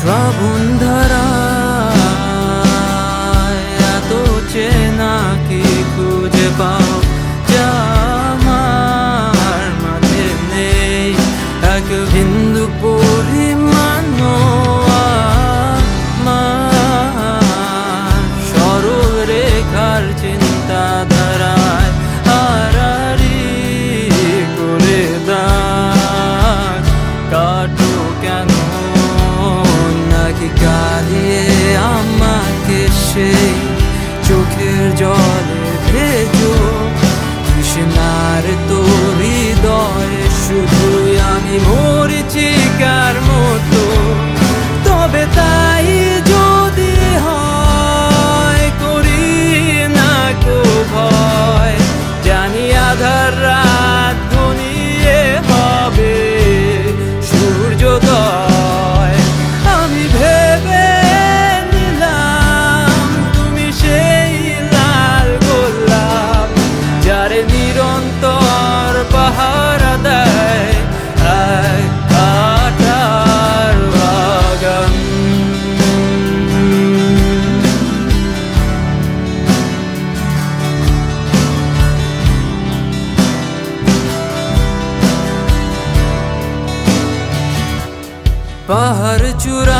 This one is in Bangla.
শ্রাবণ ধারা তার নিরন্তর পাহারা দেয় আঠার বাগান। পাহাড় চূড়া